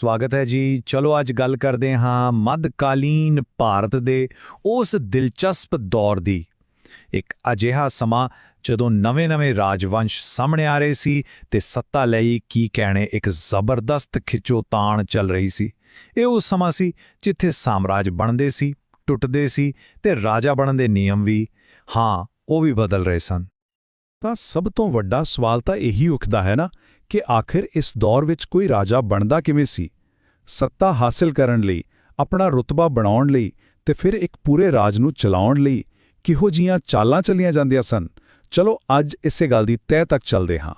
ਸਵਾਗਤ ਹੈ ਜੀ। ਚਲੋ ਅੱਜ ਗੱਲ ਕਰਦੇ ਹਾਂ ਮੱਧਕਾਲੀਨ ਭਾਰਤ ਦੇ ਉਸ ਦਿਲਚਸਪ ਦੌਰ ਦੀ। ਇੱਕ ਅਜਿਹਾ ਸਮਾਂ ਜਦੋਂ ਨਵੇਂ-ਨਵੇਂ ਰਾਜਵੰਸ਼ ਸਾਹਮਣੇ ਆ ਰਹੇ ਸੀ ਤੇ ਸੱਤਾ ਲਈ ਕੀ ਕਹਿਣੇ, ਇੱਕ ਜ਼ਬਰਦਸਤ ਖਿੱਚੋਤਾਣ ਚੱਲ ਰਹੀ ਸੀ। ਇਹ ਉਹ ਸਮਾਂ ਸੀ ਜਿੱਥੇ ਸਾਮਰਾਜ ਬਣਦੇ ਸੀ, ਟੁੱਟਦੇ ਸੀ ਤੇ ਰਾਜਾ ਬਣਨ ਦੇ ਨਿਯਮ ਵੀ, ਹਾਂ, ਉਹ ਵੀ ਬਦਲ ਰਹੇ ਸਨ। ਤਾਂ ਸਭ ਤੋਂ ਵੱਡਾ ਸਵਾਲ ਤਾਂ ਇਹੀ ਉੱਠਦਾ ਹੈ ਨਾ ਕਿ ਆਖਿਰ ਇਸ ਦੌਰ ਵਿੱਚ ਕੋਈ ਰਾਜਾ ਬਣਦਾ ਕਿਵੇਂ ਸੀ? ਸੱਤਾ ਹਾਸਲ ਕਰਨ ਲਈ, ਆਪਣਾ ਰੁਤਬਾ ਬਣਾਉਣ ਲਈ ਤੇ ਫਿਰ ਇੱਕ ਪੂਰੇ ਰਾਜ ਨੂੰ ਚਲਾਉਣ ਲਈ ਕਿਹੋ ਜੀਆਂ ਚਾਲਾਂ ਚੱਲੀਆਂ ਜਾਂਦੀਆਂ ਸਨ? ਚਲੋ ਅੱਜ ਇਸੇ ਗੱਲ ਦੀ ਤਹਿ ਤੱਕ ਚੱਲਦੇ ਹਾਂ।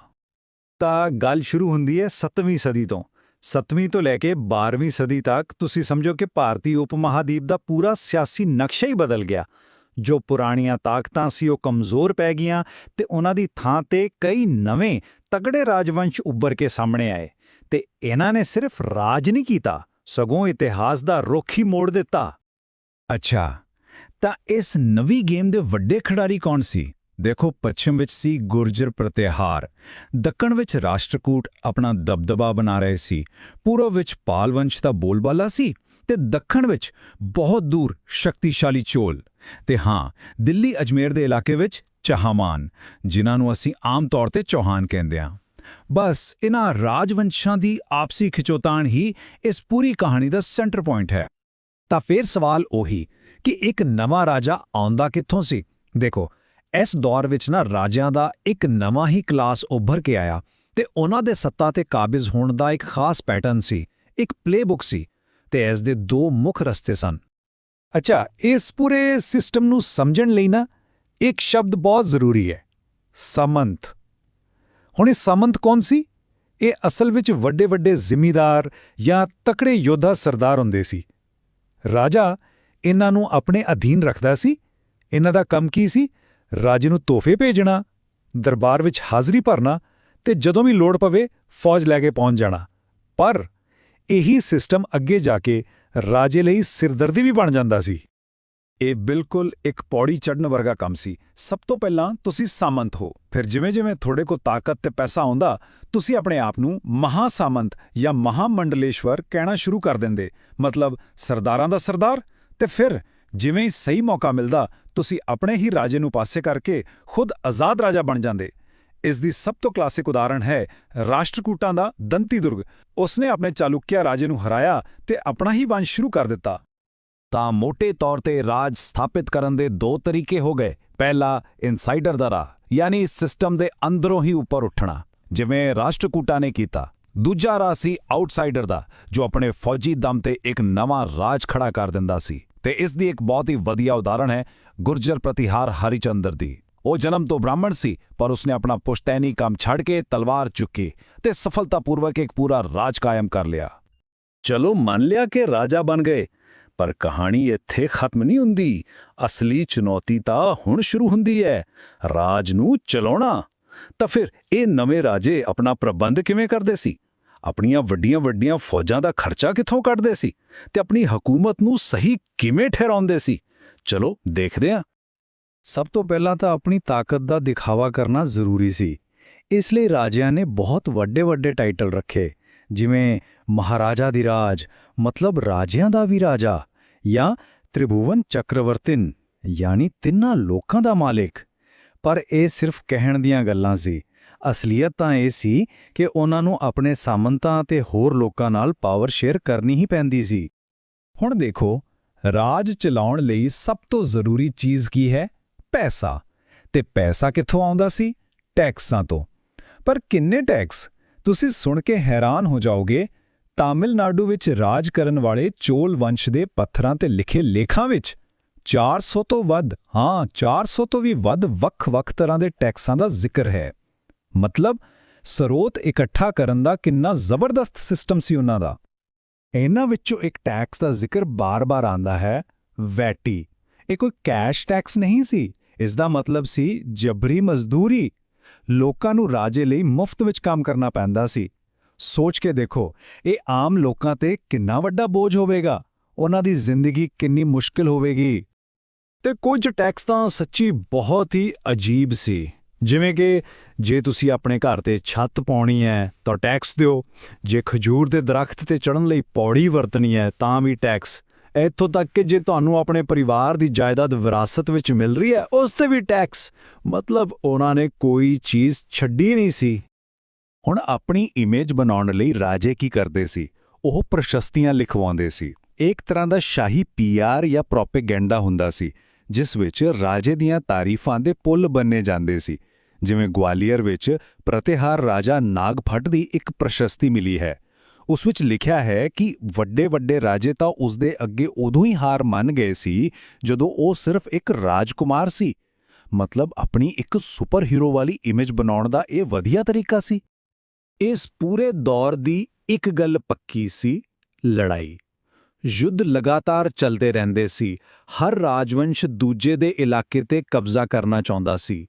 ਤਾਂ ਗੱਲ ਸ਼ੁਰੂ ਹੁੰਦੀ ਹੈ 7ਵੀਂ ਸਦੀ ਤੋਂ। 7ਵੀਂ ਤੋਂ ਲੈ ਕੇ 12ਵੀਂ ਸਦੀ ਤੱਕ ਤੁਸੀਂ ਸਮਝੋ ਕਿ ਭਾਰਤੀ ਉਪ ਮਹਾਦੀਪ ਦਾ ਪੂਰਾ ਸਿਆਸੀ ਨਕਸ਼ਾ ਹੀ ਬਦਲ ਗਿਆ। ਜੋ ਪੁਰਾਣੀਆਂ ਤਾਕਤਾਂ ਸੀ, ਉਹ ਕਮਜ਼ੋਰ ਪੈ ਗਈਆਂ ਤੇ ਉਹਨਾਂ ਦੀ ਥਾਂ ਤੇ ਕਈ ਨਵੇਂ ਤਗੜੇ ਰਾਜਵੰਸ਼ ਉੱਭਰ ਕੇ ਸਾਹਮਣੇ ਆਏ ਤੇ ਇਹਨਾਂ ਨੇ ਸਿਰਫ ਰਾਜ ਨਹੀਂ ਕੀਤਾ, ਸਗੋਂ ਇਤਿਹਾਸ ਦਾ ਰੁਖ ਹੀ ਮੋੜ ਦਿੱਤਾ। ਅੱਛਾ, ਤਾਂ ਇਸ ਨਵੀਂ ਗੇਮ ਦੇ ਵੱਡੇ ਖਿਡਾਰੀ ਕੌਣ ਸੀ? ਦੇਖੋ, ਪੱਛਮ ਵਿੱਚ ਸੀ ਗੁਰਜਰ ਪ੍ਰਤਿਹਾਰ, ਦੱਖਣ ਵਿੱਚ ਰਾਸ਼ਟਰਕੂਟ ਆਪਣਾ ਦਬਦਬਾ ਬਣਾ ਰਹੇ ਸੀ, ਪੂਰਬ ਵਿੱਚ ਪਾਲਵੰਸ਼ ਦਾ ਬੋਲਬਾਲਾ ਸੀ ਤੇ ਦੱਖਣ ਵਿੱਚ ਬਹੁਤ ਦੂਰ ਸ਼ਕਤੀਸ਼ਾਲੀ ਚੋਲ। ਤੇ ਹਾਂ, ਦਿੱਲੀ ਅਜਮੇਰ ਦੇ ਇਲਾਕੇ ਵਿੱਚ ਚਾਹਮਾਨ, ਜਿਨ੍ਹਾਂ ਨੂੰ ਅਸੀਂ ਆਮ ਤੌਰ ਤੇ ਚੌਹਾਨ ਕਹਿੰਦੇ ਹਾਂ। ਬਸ ਇਹਨਾਂ ਰਾਜਵੰਸ਼ਾਂ ਦੀ ਆਪਸੀ ਖਿਚੋਤਾਣ ਹੀ ਇਸ ਪੂਰੀ ਕਹਾਣੀ ਦਾ ਸੈਂਟਰ ਪੁਆਇੰਟ ਹੈ। ਤਾਂ ਫਿਰ ਸਵਾਲ ਉਹੀ ਕਿ ਇੱਕ ਨਵਾਂ ਰਾਜਾ ਆਉਂਦਾ ਕਿੱਥੋਂ ਸੀ? ਦੇਖੋ, ਇਸ ਦੌਰ ਵਿੱਚ ਨਾ ਰਾਜਿਆਂ ਦਾ ਇੱਕ ਨਵਾਂ ਹੀ ਕਲਾਸ ਉੱਭਰ ਕੇ ਆਇਆ ਤੇ ਉਹਨਾਂ ਦੇ ਸੱਤਾ ਤੇ ਕਾਬਿਜ਼ ਹੋਣ ਦਾ ਇੱਕ ਖਾਸ ਪੈਟਰਨ ਸੀ, ਇੱਕ ਪਲੇਬੁੱਕ ਸੀ। ਤੇ ਇਸ ਦੇ ਦੋ ਮੁੱਖ ਰਸਤੇ ਸਨ। ਅੱਛਾ, ਇਸ ਪੂਰੇ ਸਿਸਟਮ ਨੂੰ ਸਮਝਣ ਲਈ ਨਾ ਇੱਕ ਸ਼ਬਦ ਬਹੁਤ ਜ਼ਰੂਰੀ ਹੈ ਸਮੰਤ ਹੁਣ ਇਹ ਸਮੰਤ ਕੌਣ ਸੀ? ਇਹ ਅਸਲ ਵਿੱਚ ਵੱਡੇ ਵੱਡੇ ਜ਼ਿਮੀਦਾਰ ਜਾਂ ਤਕੜੇ ਯੋਧਾ ਸਰਦਾਰ ਹੁੰਦੇ ਸੀ। ਰਾਜਾ ਇਹਨਾਂ ਨੂੰ ਆਪਣੇ ਅਧੀਨ ਰੱਖਦਾ ਸੀ। ਇਹਨਾਂ ਦਾ ਕੰਮ ਕੀ ਸੀ? ਰਾਜੇ ਨੂੰ ਤੋਹਫੇ ਭੇਜਣਾ, ਦਰਬਾਰ ਵਿੱਚ ਹਾਜ਼ਰੀ ਭਰਨਾ ਤੇ ਜਦੋਂ ਵੀ ਲੋੜ ਪਵੇ ਫੌਜ ਲੈ ਕੇ ਪਹੁੰਚ ਜਾਣਾ। ਪਰ ਇਹੀ ਸਿਸਟਮ ਅੱਗੇ ਜਾ ਕੇ ਰਾਜੇ ਲਈ ਸਿਰਦਰਦੀ ਵੀ ਬਣ ਜਾਂਦਾ ਸੀ। ਇਹ ਬਿਲਕੁਲ ਇੱਕ ਪੌੜੀ ਚੜਨ ਵਰਗਾ ਕੰਮ ਸੀ। ਸਭ ਤੋਂ ਪਹਿਲਾਂ ਤੁਸੀਂ ਸਾਮੰਤ ਹੋ। ਫਿਰ ਜਿਵੇਂ-ਜਿਵੇਂ ਤੁਹਾਡੇ ਕੋਲ ਤਾਕਤ ਤੇ ਪੈਸਾ ਆਉਂਦਾ, ਤੁਸੀਂ ਆਪਣੇ ਆਪ ਨੂੰ ਮਹਾ ਸਾਮੰਤ ਜਾਂ ਮਹਾਮੰਡਲੇਸ਼ਵਰ ਕਹਿਣਾ ਸ਼ੁਰੂ ਕਰ ਦਿੰਦੇ। ਮਤਲਬ ਸਰਦਾਰਾਂ ਦਾ ਸਰਦਾਰ ਤੇ ਫਿਰ ਜਿਵੇਂ ਹੀ ਸਹੀ ਮੌਕਾ ਮਿਲਦਾ, ਤੁਸੀਂ ਆਪਣੇ ਹੀ ਰਾਜੇ ਨੂੰ ਪਾਸੇ ਕਰਕੇ ਖੁਦ ਆਜ਼ਾਦ ਰਾਜਾ ਬਣ ਜਾਂਦੇ। ਇਸ ਦੀ ਸਭ ਤੋਂ ਕਲਾਸਿਕ ਉਦਾਹਰਣ ਹੈ ਰਾਸ਼ਟਰਕੂਟਾਂ ਦਾ ਦੰਤੀ ਦੁਰਗ। ਉਸਨੇ ਆਪਣੇ ਚਾਲੁਕਿਆ ਰਾਜੇ ਨੂੰ ਹਰਾਇਆ ਤੇ ਆਪਣਾ ਹੀ ਵੰਸ਼ ਸ਼ੁਰੂ ਕਰ ਦਿੱਤਾ। ਤਾਂ ਮੋٹے ਤੌਰ ਤੇ ਰਾਜ ਸਥਾਪਿਤ ਕਰਨ ਦੇ ਦੋ ਤਰੀਕੇ ਹੋ ਗਏ। ਪਹਿਲਾ, ਇਨਸਾਈਡਰ ਦਾ ਰਾਹ, ਯਾਨੀ ਸਿਸਟਮ ਦੇ ਅੰਦਰੋਂ ਹੀ ਉੱਪਰ ਉੱਠਣਾ, ਜਿਵੇਂ ਰਾਸ਼ਟਰਕੂਟਾਂ ਨੇ ਕੀਤਾ। ਦੂਜਾ ਰਾਹ ਸੀ ਆਊਟਸਾਈਡਰ ਦਾ, ਜੋ ਆਪਣੇ ਫੌਜੀ ਦਮ ਤੇ ਇੱਕ ਨਵਾਂ ਰਾਜ ਖੜਾ ਕਰ ਦਿੰਦਾ ਸੀ। ਤੇ ਇਸ ਦੀ ਇੱਕ ਬਹੁਤ ਹੀ ਵਧੀਆ ਉਦਾਹਰਣ ਹੈ ਗੁਰਜਰ ਪ੍ਰਤੀਹਾਰ ਹਰੀਚੰਦਰ ਦੀ। ਉਹ ਜਨਮ ਤੋਂ ਬ੍ਰਾਹਮਣ ਸੀ, ਪਰ ਉਸਨੇ ਆਪਣਾ ਪੁਸ਼ਤੈਨੀ ਕੰਮ ਛੱਡ ਕੇ ਤਲਵਾਰ ਚੁੱਕੀ ਤੇ ਸਫਲਤਾਪੂਰਵਕ ਇੱਕ ਪੂਰਾ ਰਾਜ ਕਾਇਮ ਕਰ ਲਿਆ। ਚਲੋ ਮੰਨ ਲਿਆ ਕਿ ਰਾਜਾ ਬਣ ਗਏ, ਪਰ ਕਹਾਣੀ ਇੱਥੇ ਖਤਮ ਨਹੀਂ ਹੁੰਦੀ। ਅਸਲੀ ਚੁਣੌਤੀ ਤਾਂ ਹੁਣ ਸ਼ੁਰੂ ਹੁੰਦੀ ਹੈ। ਰਾਜ ਨੂੰ ਚਲਾਉਣਾ। ਤਾਂ ਫਿਰ ਇਹ ਨਵੇਂ ਰਾਜੇ ਆਪਣਾ ਪ੍ਰਬੰਧ ਕਿਵੇਂ ਕਰਦੇ ਸੀ? ਆਪਣੀਆਂ ਵੱਡੀਆਂ-ਵੱਡੀਆਂ ਫੌਜਾਂ ਦਾ ਖਰਚਾ ਕਿੱਥੋਂ ਕੱਢਦੇ ਸੀ? ਤੇ ਆਪਣੀ ਹਕੂਮਤ ਨੂੰ ਸਹੀ ਕਿਵੇਂ ਠਹਿਰਾਉਂਦੇ ਸੀ? ਚਲੋ ਦੇਖਦੇ ਹਾਂ। ਸਭ ਤੋਂ ਪਹਿਲਾਂ ਤਾਂ ਆਪਣੀ ਤਾਕਤ ਦਾ ਦਿਖਾਵਾ ਕਰਨਾ ਜ਼ਰੂਰੀ ਸੀ। ਇਸ ਲਈ ਰਾਜਿਆਂ ਨੇ ਬਹੁਤ ਵੱਡੇ-ਵੱਡੇ ਟਾਈਟਲ ਰੱਖੇ, ਜਿਵੇਂ ਮਹਾਰਾਜਾ ਦੀ ਰਾਜ, ਮਤਲਬ ਰਾਜਿਆਂ ਦਾ ਵੀ ਰਾਜਾ, ਜਾਂ ਤ੍ਰਿਭੁਵਨ ਚੱਕਰਵਰਤਿਨ, ਯਾਨੀ ਤਿੰਨਾਂ ਲੋਕਾਂ ਦਾ ਮਾਲਿਕ। ਪਰ ਇਹ ਸਿਰਫ ਕਹਿਣ ਦੀਆਂ ਗੱਲਾਂ ਸੀ। ਅਸਲੀਅਤ ਤਾਂ ਇਹ ਸੀ ਕਿ ਉਹਨਾਂ ਨੂੰ ਆਪਣੇ ਸਾਮੰਤਾਂ ਤੇ ਹੋਰ ਲੋਕਾਂ ਨਾਲ ਪਾਵਰ ਸ਼ੇਅਰ ਕਰਨੀ ਹੀ ਪੈਂਦੀ ਸੀ। ਹੁਣ ਦੇਖੋ, ਰਾਜ ਚਲਾਉਣ ਲਈ ਸਭ ਤੋਂ ਜ਼ਰੂਰੀ ਚੀਜ਼ ਕੀ ਹੈ? ਪੈਸਾ। ਤੇ ਪੈਸਾ ਕਿੱਥੋਂ ਆਉਂਦਾ ਸੀ? ਟੈਕਸਾਂ ਤੋਂ। ਪਰ ਕਿੰਨੇ ਟੈਕਸ? ਤੁਸੀਂ ਸੁਣ ਕੇ ਹੈਰਾਨ ਹੋ ਜਾਓਗੇ, ਤਾਮਿਲਨਾਡੂ ਵਿੱਚ ਰਾਜ ਕਰਨ ਵਾਲੇ ਚੋਲ ਵੰਸ਼ ਦੇ ਪੱਥਰਾਂ ਤੇ ਲਿਖੇ ਲੇਖਾਂ ਵਿੱਚ 400 ਤੋਂ ਵੱਧ, ਹਾਂ 400 ਤੋਂ ਵੀ ਵੱਧ ਵੱਖ-ਵੱਖ ਤਰ੍ਹਾਂ ਦੇ ਟੈਕਸਾਂ ਦਾ ਜ਼ਿਕਰ ਹੈ। ਮਤਲਬ ਸਰੋਤ ਇਕੱਠਾ ਕਰਨ ਦਾ ਕਿੰਨਾ ਜ਼ਬਰਦਸਤ ਸਿਸਟਮ ਸੀ ਉਹਨਾਂ ਦਾ। ਇਹਨਾਂ ਵਿੱਚੋਂ ਇੱਕ ਟੈਕਸ ਦਾ ਜ਼ਿਕਰ ਬਾਰ-ਬਾਰ ਆਂਦਾ ਹੈ, ਵੈਟੀ। ਇਹ ਕੋਈ ਕੈਸ਼ ਟੈਕਸ ਨਹੀਂ ਸੀ ਇਸ ਦਾ ਮਤਲਬ ਸੀ ਜਬਰੀ ਮਜ਼ਦੂਰੀ। ਲੋਕਾਂ ਨੂੰ ਰਾਜੇ ਲਈ ਮੁਫਤ ਵਿੱਚ ਕੰਮ ਕਰਨਾ ਪੈਂਦਾ ਸੀ। ਸੋਚ ਕੇ ਦੇਖੋ, ਇਹ ਆਮ ਲੋਕਾਂ ਤੇ ਕਿੰਨਾ ਵੱਡਾ ਬੋਝ ਹੋਵੇਗਾ? ਉਹਨਾਂ ਦੀ ਜ਼ਿੰਦਗੀ ਕਿੰਨੀ ਮੁਸ਼ਕਿਲ ਹੋਵੇਗੀ? ਤੇ ਕੁਝ ਟੈਕਸ ਤਾਂ ਸੱਚੀ ਬਹੁਤ ਹੀ ਅਜੀਬ ਸੀ। ਜਿਵੇਂ ਕਿ ਜੇ ਤੁਸੀਂ ਆਪਣੇ ਘਰ ਤੇ ਛੱਤ ਪਾਉਣੀ ਹੈ, ਤਾਂ ਟੈਕਸ ਦਿਓ। ਜੇ ਖਜੂਰ ਦੇ ਦਰਖਤ ਤੇ ਚੜ੍ਹਨ ਲਈ ਪੌੜੀ ਵਰਤਣੀ ਹੈ, ਤਾਂ ਵੀ ਟੈਕਸ। ਇੱਥੋਂ ਤੱਕ ਕਿ ਜੇ ਤੁਹਾਨੂੰ ਆਪਣੇ ਪਰਿਵਾਰ ਦੀ ਜਾਇਦਾਦ ਵਿਰਾਸਤ ਵਿੱਚ ਮਿਲ ਰਹੀ ਹੈ, ਉਸ ਤੇ ਵੀ ਟੈਕਸ। ਮਤਲਬ ਉਹਨਾਂ ਨੇ ਕੋਈ ਚੀਜ਼ ਛੱਡੀ ਨਹੀਂ ਸੀ। ਹੁਣ ਆਪਣੀ ਇਮੇਜ ਬਣਾਉਣ ਲਈ ਰਾਜੇ ਕੀ ਕਰਦੇ ਸੀ? ਉਹ ਪ੍ਰਸ਼ਸਤੀਆਂ ਲਿਖਵਾਉਂਦੇ ਸੀ। ਇੱਕ ਤਰ੍ਹਾਂ ਦਾ ਸ਼ਾਹੀ ਪੀਆਰ ਜਾਂ ਪ੍ਰੋਪੇਗੈਂਡਾ ਹੁੰਦਾ ਸੀ, ਜਿਸ ਵਿੱਚ ਰਾਜੇ ਦੀਆਂ ਤਾਰੀਫਾਂ ਦੇ ਪੁੱਲ ਬੰਨੇ ਜਾਂਦੇ ਸੀ। ਜਿਵੇਂ ਗਵਾਲੀਅਰ ਵਿੱਚ ਪ੍ਰਤਿਹਾਰ ਰਾਜਾ ਨਾਗਫਟ ਦੀ ਇੱਕ ਪ੍ਰਸ਼ਸਤੀ ਮਿਲੀ ਹੈ। ਉਸ ਵਿੱਚ ਲਿਖਿਆ ਹੈ ਕਿ ਵੱਡੇ ਵੱਡੇ ਰਾਜੇ ਤਾਂ ਉਸ ਦੇ ਅੱਗੇ ਉਦੋਂ ਹੀ ਹਾਰ ਮੰਨ ਗਏ ਸੀ ਜਦੋਂ ਉਹ ਸਿਰਫ ਇੱਕ ਰਾਜਕੁਮਾਰ ਸੀ। ਮਤਲਬ ਆਪਣੀ ਇੱਕ ਸੁਪਰ ਹੀਰੋ ਵਾਲੀ ਇਮੇਜ ਬਣਾਉਣ ਦਾ ਇਹ ਵਧੀਆ ਤਰੀਕਾ ਸੀ। ਇਸ ਪੂਰੇ ਦੌਰ ਦੀ ਇੱਕ ਗੱਲ ਪੱਕੀ ਸੀ, ਲੜਾਈ। ਯੁੱਧ ਲਗਾਤਾਰ ਚੱਲਦੇ ਰਹਿੰਦੇ ਸੀ, ਹਰ ਰਾਜਵੰਸ਼ ਦੂਜੇ ਦੇ ਇਲਾਕੇ ਤੇ ਕਬਜ਼ਾ ਕਰਨਾ ਚਾਹੁੰਦਾ ਸੀ।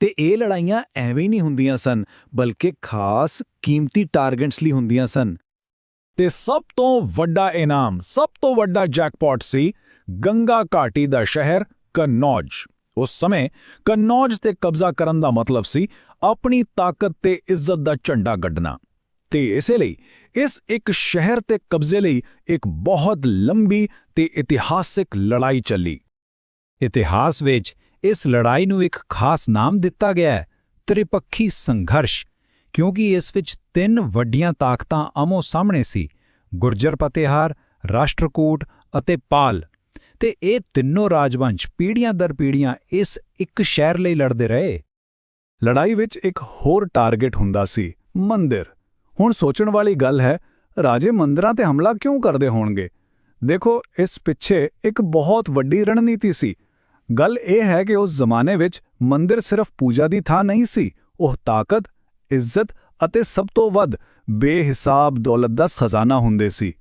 ਤੇ ਇਹ ਲੜਾਈਆਂ ਐਵੇਂ ਹੀ ਨਹੀਂ ਹੁੰਦੀਆਂ ਸਨ, ਬਲਕਿ ਖਾਸ ਕੀਮਤੀ ਟਾਰਗੇਟਸ ਲਈ ਹੁੰਦੀਆਂ ਸਨ। ਤੇ ਸਭ ਤੋਂ ਵੱਡਾ ਇਨਾਮ, ਸਭ ਤੋਂ ਵੱਡਾ ਜੈਕਪਾਟ ਸੀ ਗੰਗਾ ਘਾਟੀ ਦਾ ਸ਼ਹਿਰ ਕਨੌਜ। ਉਸ ਸਮੇਂ ਕਨੌਜ ਤੇ ਕਬਜ਼ਾ ਕਰਨ ਦਾ ਮਤਲਬ ਸੀ ਆਪਣੀ ਤਾਕਤ ਤੇ ਇੱਜ਼ਤ ਦਾ ਝੰਡਾ ਗੱਡਣਾ। ਤੇ ਇਸੇ ਲਈ ਇਸ ਇੱਕ ਸ਼ਹਿਰ ਤੇ ਕਬਜ਼ੇ ਲਈ ਇੱਕ ਬਹੁਤ ਲੰਬੀ ਤੇ ਇਤਿਹਾਸਿਕ ਲੜਾਈ ਚੱਲੀ। ਇਤਿਹਾਸ ਵਿੱਚ ਇਸ ਲੜਾਈ ਨੂੰ ਇੱਕ ਖਾਸ ਨਾਮ ਦਿੱਤਾ ਗਿਆ ਹੈ, ਤ੍ਰਿਪੱਖੀ ਸੰਘਰਸ਼। ਕਿਉਂਕਿ ਇਸ ਵਿੱਚ ਤਿੰਨ ਵੱਡੀਆਂ ਤਾਕਤਾਂ ਆਮੋ ਸਾਹਮਣੇ ਸੀ, ਗੁਰਜਰ ਪਤੇਹਾਰ ਰਾਸ਼ਟਰਕੂਟ ਅਤੇ ਪਾਲ। ਤੇ ਇਹ ਤਿੰਨੋਂ ਰਾਜਵੰਸ਼ ਪੀੜ੍ਹੀਆਂ ਦਰ ਪੀੜ੍ਹੀਆਂ ਇਸ ਇੱਕ ਸ਼ਹਿਰ ਲਈ ਲੜਦੇ ਰਹੇ। ਲੜਾਈ ਵਿੱਚ ਇੱਕ ਹੋਰ ਟਾਰਗੇਟ ਹੁੰਦਾ ਸੀ, ਮੰਦਿਰ। ਹੁਣ ਸੋਚਣ ਵਾਲੀ ਗੱਲ ਹੈ, ਰਾਜੇ ਮੰਦਰਾਂ ਤੇ ਹਮਲਾ ਕਿਉਂ ਕਰਦੇ ਹੋਣਗੇ? ਦੇਖੋ, ਇਸ ਪਿੱਛੇ ਇੱਕ ਬਹੁਤ ਵੱਡੀ ਰਣਨੀਤੀ ਸੀ। ਗੱਲ ਇਹ ਹੈ ਕਿ ਉਸ ਜ਼ਮਾਨੇ ਵਿੱਚ ਮੰਦਿਰ ਸਿਰਫ ਪੂਜਾ ਦੀ ਥਾਂ ਨਹੀਂ ਸੀ, ਉਹ ਤਾਕਤ ਇੱਜ਼ਤ ਅਤੇ ਸਭ ਤੋਂ ਵੱਧ ਬੇਹਿਸਾਬ ਦੌਲਤ ਦਾ ਖਜ਼ਾਨਾ ਹੁੰਦੇ ਸੀ।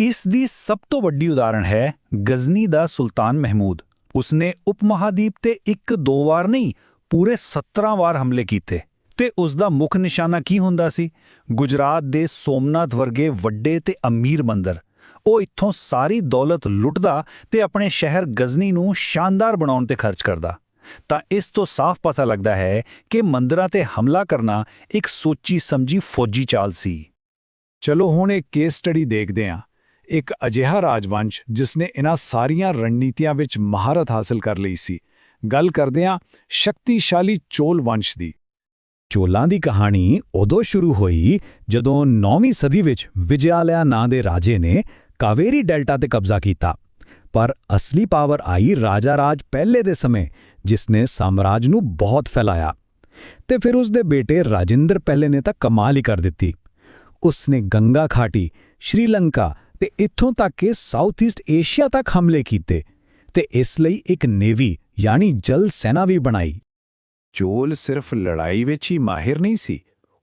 ਇਸ ਦੀ ਸਭ ਤੋਂ ਵੱਡੀ ਉਦਾਹਰਣ ਹੈ ਗਜ਼ਨੀ ਦਾ ਸੁਲਤਾਨ ਮਹਿਮੂਦ। ਉਸਨੇ ਉਪਮਹਾਦੀਪ ਤੇ ਇੱਕ ਦੋ ਵਾਰ ਨਹੀਂ, ਪੂਰੇ 17 ਵਾਰ ਹਮਲੇ ਕੀਤੇ। ਤੇ ਉਸ ਦਾ ਮੁੱਖ ਨਿਸ਼ਾਨਾ ਕੀ ਹੁੰਦਾ ਸੀ? ਗੁਜਰਾਤ ਦੇ ਸੋਮਨਾਥ ਵਰਗੇ ਵੱਡੇ ਤੇ ਅਮੀਰ ਮੰਦਰ। ਉਹ ਇੱਥੋਂ ਸਾਰੀ ਦੌਲਤ ਲੁੱਟਦਾ ਤੇ ਆਪਣੇ ਸ਼ਹਿਰ ਗਜ਼ਨੀ ਨੂੰ ਸ਼ਾਨਦਾਰ ਬਣਾਉਣ ਤੇ ਖਰਚ ਕਰਦਾ। ਤਾਂ ਇਸ ਤੋਂ ਸਾਫ਼ ਪਤਾ ਲੱਗਦਾ ਹੈ ਕਿ ਮੰਦਰਾਂ ਤੇ ਹਮਲਾ ਕਰਨਾ ਇੱਕ ਸੋਚੀ ਸਮਝੀ ਫੌਜੀ ਚਾਲ ਸੀ। ਚਲੋ ਹੁਣ ਇੱਕ ਕੇਸ ਸਟੱਡੀ ਦੇਖਦੇ ਹਾਂ। ਇੱਕ ਅਜਿਹਾ ਰਾਜਵੰਸ਼ ਜਿਸ ਨੇ ਇਹਨਾਂ ਸਾਰੀਆਂ ਰਣਨੀਤੀਆਂ ਵਿੱਚ ਮਹਾਰਤ ਹਾਸਲ ਕਰ ਲਈ ਸੀ। ਗੱਲ ਕਰਦੇ ਹਾਂ ਸ਼ਕਤੀਸ਼ਾਲੀ ਚੋਲ ਵੰਸ਼ ਦੀ। ਚੋਲਾਂ ਦੀ ਕਹਾਣੀ ਉਦੋਂ ਸ਼ੁਰੂ ਹੋਈ ਜਦੋਂ 9ਵੀਂ ਸਦੀ ਵਿੱਚ ਵਿਜਯਾਲਯਾ ਨਾਂ ਦੇ ਰਾਜੇ ਨੇ ਕਾਵੇਰੀ ਡੈਲਟਾ ਤੇ ਕਬਜ਼ਾ ਕੀਤਾ। ਪਰ ਅਸਲੀ ਪਾਵਰ ਆਈ ਰਾਜਾ ਰਾਜ ਪਹਿਲੇ ਦੇ ਸਮੇਂ ਜਿਸ ਨੇ ਸਾਮਰਾਜ ਨੂੰ ਬਹੁਤ ਫੈਲਾਇਆ। ਤੇ ਫਿਰ ਉਸ ਦੇ ਬੇਟੇ ਰਾਜਿੰਦਰ ਪਹਿਲੇ ਨੇ ਤਾਂ ਕਮਾਲ ਹੀ ਕਰ ਦਿੱਤੀ। ਉਸ ਨੇ ਗੰਗਾ ਖਾਟੀ, ਸ਼੍ਰੀਲੰਕਾ ਤੇ ਇੱਥੋਂ ਤੱਕ ਕਿ ਸਾਊਥ ਈਸਟ ਏਸ਼ੀਆ ਤੱਕ ਹਮਲੇ ਕੀਤੇ ਤੇ ਇਸ ਲਈ ਇੱਕ ਨੇਵੀ ਯਾਨੀ ਜਲ ਸੈਨਾ ਵੀ ਬਣਾਈ। ਚੋਲ ਸਿਰਫ ਲੜਾਈ ਵਿੱਚ ਹੀ ਮਾਹਿਰ ਨਹੀਂ ਸੀ,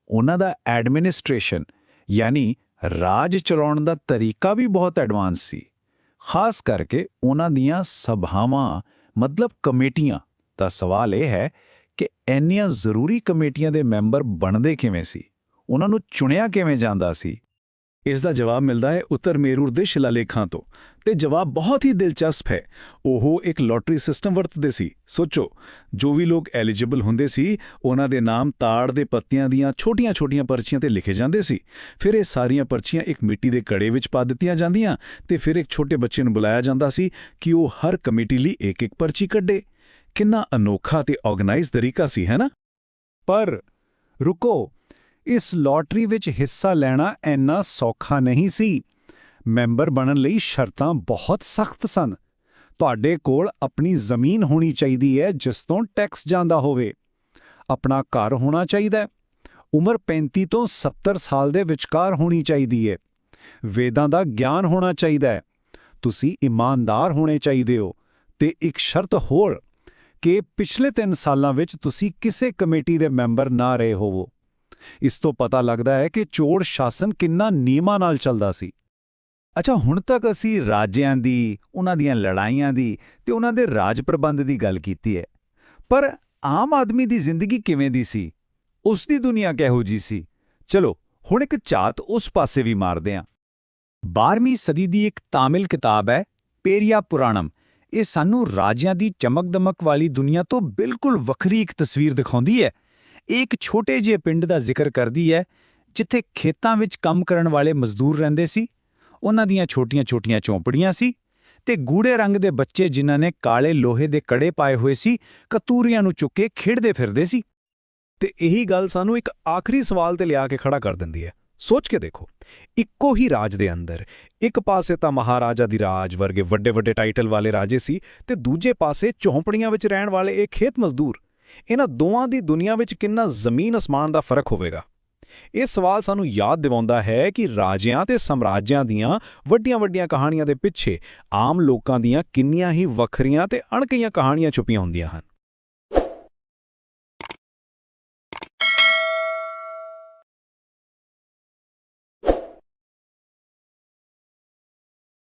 ਉਹਨਾਂ ਦਾ ਐਡਮਿਨਿਸਟ੍ਰੇਸ਼ਨ ਯਾਨੀ ਰਾਜ ਚਲਾਉਣ ਦਾ ਤਰੀਕਾ ਵੀ ਬਹੁਤ ਐਡਵਾਂਸ ਸੀ। ਖਾਸ ਕਰਕੇ ਉਹਨਾਂ ਦੀਆਂ ਸਭਾਵਾਂ, ਮਤਲਬ ਕਮੇਟੀਆਂ ਤਾਂ ਸਵਾਲ ਇਹ ਹੈ ਕਿ ਇੰਨੀਆਂ ਜ਼ਰੂਰੀ ਕਮੇਟੀਆਂ ਦੇ ਮੈਂਬਰ ਬਣਦੇ ਕਿਵੇਂ ਸੀ? ਉਹਨਾਂ ਨੂੰ ਚੁਣਿਆ ਕਿਵੇਂ ਜਾਂਦਾ ਸੀ? ਇਸ ਦਾ ਜਵਾਬ ਮਿਲਦਾ ਹੈ ਉੱਤਰ ਮੇਰੂਰ ਦੇ ਸ਼ਿਲਾਲੇਖਾਂ ਤੋਂ ਤੇ ਜਵਾਬ ਬਹੁਤ ਹੀ ਦਿਲਚਸਪ ਹੈ। ਉਹ ਇੱਕ ਲੋਟਰੀ ਸਿਸਟਮ ਵਰਤਦੇ ਸੀ। ਸੋਚੋ, ਜੋ ਵੀ ਲੋਕ ਐਲੀਜੀਬਲ ਹੁੰਦੇ ਸੀ, ਉਹਨਾਂ ਦੇ ਨਾਮ ਤਾੜ ਦੇ ਪੱਤਿਆਂ ਦੀਆਂ ਛੋਟੀਆਂ-ਛੋਟੀਆਂ ਪਰਚੀਆਂ ਤੇ ਲਿਖੇ ਜਾਂਦੇ ਸੀ। ਫਿਰ ਇਹ ਸਾਰੀਆਂ ਪਰਚੀਆਂ ਇੱਕ ਮਿੱਟੀ ਦੇ ਕੜੇ ਵਿੱਚ ਪਾ ਦਿੱਤੀਆਂ ਜਾਂਦੀਆਂ ਤੇ ਫਿਰ ਇੱਕ ਛੋਟੇ ਬੱਚੇ ਨੂੰ ਬੁਲਾਇਆ ਜਾਂਦਾ ਸੀ ਕਿ ਉਹ ਹਰ ਕਮੇਟੀ ਲਈ ਇੱਕ-ਇੱਕ ਪਰਚੀ ਕੱਢੇ। ਕਿੰਨਾ ਅਨੋਖਾ ਤੇ ਆਰਗੇਨਾਈਜ਼ ਤਰੀਕਾ ਸੀ, ਹੈ ਨਾ? ਪਰ ਰੁਕੋ, ਇਸ ਲੋਟਰੀ ਵਿੱਚ ਹਿੱਸਾ ਲੈਣਾ ਇੰਨਾ ਸੌਖਾ ਨਹੀਂ ਸੀ। ਮੈਂਬਰ ਬਣਨ ਲਈ ਸ਼ਰਤਾਂ ਬਹੁਤ ਸਖਤ ਸਨ। ਤੁਹਾਡੇ ਕੋਲ ਆਪਣੀ ਜ਼ਮੀਨ ਹੋਣੀ ਚਾਹੀਦੀ ਹੈ ਜਿਸ ਤੋਂ ਟੈਕਸ ਜਾਂਦਾ ਹੋਵੇ। ਆਪਣਾ ਘਰ ਹੋਣਾ ਚਾਹੀਦਾ ਉਮਰ 35 ਤੋਂ 70 ਸਾਲ ਦੇ ਵਿਚਕਾਰ ਹੋਣੀ ਚਾਹੀਦੀ ਹੈ। ਵੇਦਾਂ ਦਾ ਗਿਆਨ ਹੋਣਾ ਚਾਹੀਦਾ ਹੈ। ਤੁਸੀਂ ਇਮਾਨਦਾਰ ਹੋਣੇ ਚਾਹੀਦੇ ਹੋ। ਤੇ ਇੱਕ ਸ਼ਰਤ ਹੋਰ ਕਿ ਪਿਛਲੇ 3 ਸਾਲਾਂ ਵਿੱਚ ਤੁਸੀਂ ਕਿਸੇ ਕਮੇਟੀ ਦੇ ਮੈਂਬਰ ਨਾ ਰਹੇ ਹੋਵੋ। ਇਸ ਤੋਂ ਪਤਾ ਲੱਗਦਾ ਹੈ ਕਿ ਚੋੜ ਸ਼ਾਸਨ ਕਿੰਨਾ ਨਿਯਮਾਂ ਨਾਲ ਚੱਲਦਾ ਸੀ। ਅੱਛਾ, ਹੁਣ ਤੱਕ ਅਸੀਂ ਰਾਜਿਆਂ ਦੀ, ਉਹਨਾਂ ਦੀਆਂ ਲੜਾਈਆਂ ਦੀ ਤੇ ਉਹਨਾਂ ਦੇ ਰਾਜ ਪ੍ਰਬੰਧ ਦੀ ਗੱਲ ਕੀਤੀ ਹੈ। ਪਰ ਆਮ ਆਦਮੀ ਦੀ ਜ਼ਿੰਦਗੀ ਕਿਵੇਂ ਦੀ ਸੀ? ਉਸ ਦੀ ਦੁਨੀਆ ਕਿਹੋ ਜੀ ਸੀ? ਚਲੋ, ਹੁਣ ਇੱਕ ਝਾਤ ਉਸ ਪਾਸੇ ਵੀ ਮਾਰਦੇ ਹਾਂ। 12ਵੀਂ ਸਦੀ ਦੀ ਇੱਕ ਤਾਮਿਲ ਕਿਤਾਬ ਹੈ, ਪੇਰੀਆ ਪੁਰਾਣਮ। ਇਹ ਸਾਨੂੰ ਰਾਜਿਆਂ ਦੀ ਚਮਕ-ਦਮਕ ਵਾਲੀ ਦੁਨੀਆ ਤੋਂ ਬਿਲਕੁਲ ਵੱਖਰੀ ਇੱਕ ਤਸਵੀਰ ਦਿਖਾਉਂਦੀ ਹੈ। ਇਹ ਇੱਕ ਛੋਟੇ ਜਿਹੇ ਪਿੰਡ ਦਾ ਜ਼ਿਕਰ ਕਰਦੀ ਹੈ, ਜਿੱਥੇ ਖੇਤਾਂ ਵਿੱਚ ਕੰਮ ਕਰਨ ਵਾਲੇ ਮਜ਼ਦੂਰ ਰਹਿੰਦੇ ਸੀ। ਉਹਨਾਂ ਦੀਆਂ ਛੋਟੀਆਂ-ਛੋਟੀਆਂ ਝੌਂਪੜੀਆਂ ਸੀ ਤੇ ਗੂੜੇ ਰੰਗ ਦੇ ਬੱਚੇ ਜਿਨ੍ਹਾਂ ਨੇ ਕਾਲੇ ਲੋਹੇ ਦੇ ਕੜੇ ਪਾਏ ਹੋਏ ਸੀ, ਕਤੂਰੀਆਂ ਨੂੰ ਚੁੱਕ ਕੇ ਖੇਡਦੇ ਫਿਰਦੇ ਸੀ। ਤੇ ਇਹੀ ਗੱਲ ਸਾਨੂੰ ਇੱਕ ਆਖਰੀ ਸਵਾਲ ਤੇ ਲਿਆ ਕੇ ਖੜਾ ਕਰ ਦਿੰਦੀ ਹੈ। ਸੋਚ ਕੇ ਦੇਖੋ, ਇੱਕੋ ਹੀ ਰਾਜ ਦੇ ਅੰਦਰ, ਇੱਕ ਪਾਸੇ ਤਾਂ ਮਹਾਰਾਜਾ ਦੀ ਰਾਜ ਵਰਗੇ ਵੱਡੇ ਵੱਡੇ ਟਾਈਟਲ ਵਾਲੇ ਰਾਜੇ ਸੀ ਤੇ ਦੂਜੇ ਪਾਸੇ ਝੌਂਪੜੀਆਂ ਵਿੱਚ ਰਹਿਣ ਵਾਲੇ ਇਹ ਖੇਤ ਮਜ਼ਦੂਰ। ਇਹਨਾਂ ਦੋਵਾਂ ਦੀ ਦੁਨੀਆ ਵਿੱਚ ਕਿੰਨਾ ਜ਼ਮੀਨ ਅਸਮਾਨ ਦਾ ਫ਼ਰਕ ਹੋਵੇਗਾ? ਇਹ ਸਵਾਲ ਸਾਨੂੰ ਯਾਦ ਦਿਵਾਉਂਦਾ ਹੈ ਕਿ ਰਾਜਿਆਂ ਤੇ ਸਮਰਾਜਿਆਂ ਦੀਆਂ ਵੱਡੀਆਂ-ਵੱਡੀਆਂ ਕਹਾਣੀਆਂ ਦੇ ਪਿੱਛੇ ਆਮ ਲੋਕਾਂ ਦੀਆਂ ਕਿੰਨੀਆਂ ਹੀ ਵੱਖਰੀਆਂ ਤੇ ਅਣਕਈਆਂ ਕਹਾਣੀਆਂ ਛੁਪੀਆਂ ਹੁੰਦੀਆਂ ਹਨ।